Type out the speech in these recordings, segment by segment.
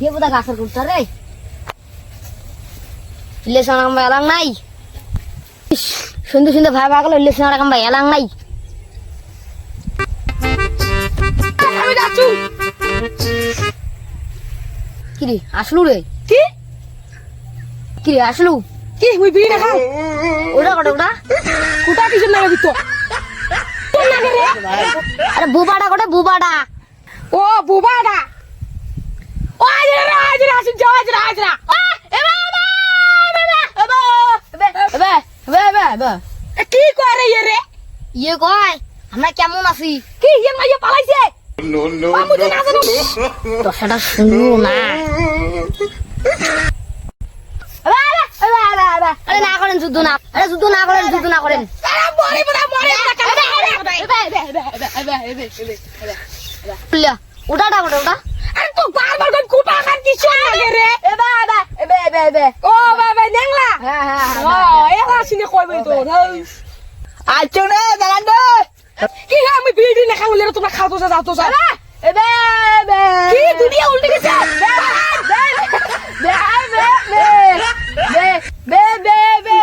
দেবতা গাছের করতে রে। ইলেকশন আমরা এলাং নাই। সুন্দর সুন্দর ভাই ইলেকশন আমরা এলাং নাই। আমি যাচ্ছু। কিরে আসলু রে? কি? কিরে আসলু? কি মুই বিড়ি না খাও? ওটা কটা ওটা? কোন নামে রে আরে বুবাটা কটা বুবাটা? ও বুবাডা কি করে ইয়ে রে ইয়ে কয় আমরা কেমন আছি কি ইয়ে মাইয়া পালাইছে. না। আরে করেন যুদ্ধ না আরে যুদ্ধ না করেন যুদ্ধ না করেন ওটা আরে তো বারবার খান কিছু লাগে রে এবে এবে এবে এবে এবে ও বাবা নেংলা হ্যাঁ হ্যাঁ ও এলা সিনে কইবই তো আইছো রে জানান দে কি আমি বিড়ি না খাওলে তোমরা খাও তো যাও তো যাও এবে এবে কি দুনিয়া উল্টে গেছে বে বে বে বে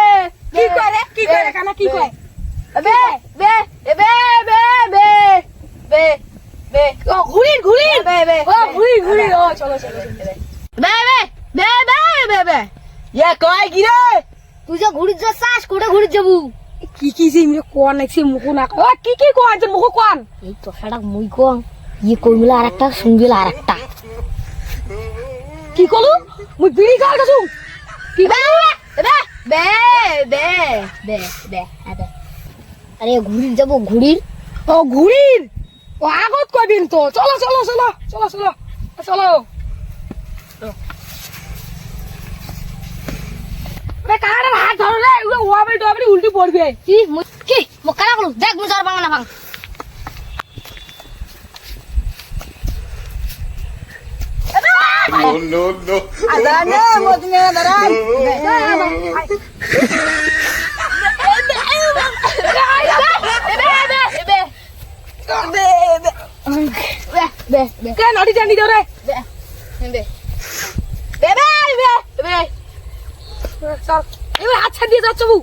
কি করে কি করে কানা কি করে বে বে বে বে বে বে বে ও ঘুরির ঘুরির বে বে ও ঘুরি ঘুরি ও চলো চলো চলো। বে বে বে বে বে বে ইয়ে কয় কি রে তুই যে ঘুরির যাচ্ছিস কোটে ঘুরির যাবু কি কি যে ইমরে কোন নাকি মুখ না ও কি কি কোন যে মুখ কোন এই তোষাটা মুই কম ইয়ে কইমিলা আরেকটা শুনবিলা আরেকটা কি কলু মুই বিড়ি খাওয়া গেছু কি বে বে বে বে বে বে বে আরে ঘুরির যাব ঘুরির ও ঘুরির ও আগত কইবিন তো? চলো চলো চলো চলো চলো। চলো। বে কার হাত ধরলে ওয়াবে ডবে উল্টি পড়বে। কি? মুই কি? মোক কানা কলু? দেখ মুই যার বাংলা না ভাঙ No, no, no. আদানে মদনে দাঁড়াই কে নড়ি জানি দাও রে চল। এবার ছাড় দিয়ে যাচ্ছ বউ।